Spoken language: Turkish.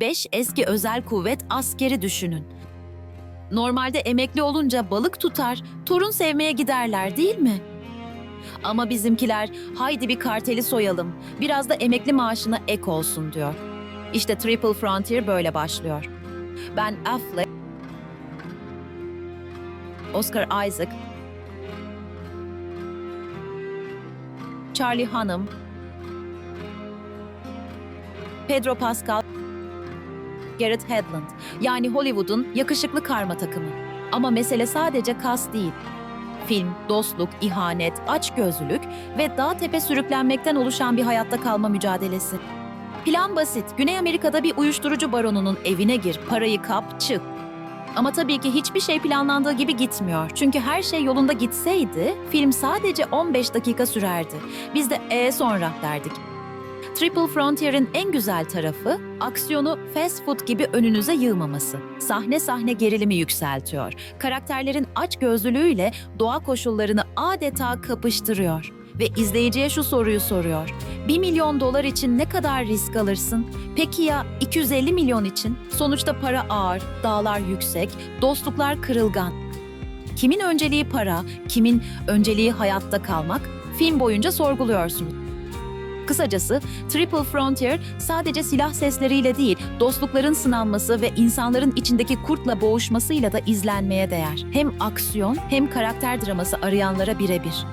Beş eski özel kuvvet askeri düşünün. Normalde emekli olunca balık tutar, torun sevmeye giderler değil mi? Ama bizimkiler haydi bir karteli soyalım, biraz da emekli maaşına ek olsun diyor. İşte Triple Frontier böyle başlıyor. Ben Affleck, Oscar Isaac, Charlie Hunnam, Pedro Pascal, Garrett Hedlund. Yani Hollywood'un yakışıklı karma takımı. Ama mesele sadece kas değil. Film, dostluk, ihanet, açgözlülük ve dağ tepe sürüklenmekten oluşan bir hayatta kalma mücadelesi. Plan basit. Güney Amerika'da bir uyuşturucu baronunun evine gir, parayı kap, çık. Ama tabii ki hiçbir şey planlandığı gibi gitmiyor. Çünkü her şey yolunda gitseydi film sadece 15 dakika sürerdi. Biz de e sonra derdik. Triple Frontier'in en güzel tarafı aksiyonu fast food gibi önünüze yığmaması. Sahne sahne gerilimi yükseltiyor. Karakterlerin aç gözlülüğüyle doğa koşullarını adeta kapıştırıyor. Ve izleyiciye şu soruyu soruyor. 1 milyon dolar için ne kadar risk alırsın? Peki ya 250 milyon için? Sonuçta para ağır, dağlar yüksek, dostluklar kırılgan. Kimin önceliği para, kimin önceliği hayatta kalmak? Film boyunca sorguluyorsunuz. Kısacası Triple Frontier sadece silah sesleriyle değil, dostlukların sınanması ve insanların içindeki kurtla boğuşmasıyla da izlenmeye değer. Hem aksiyon hem karakter draması arayanlara birebir.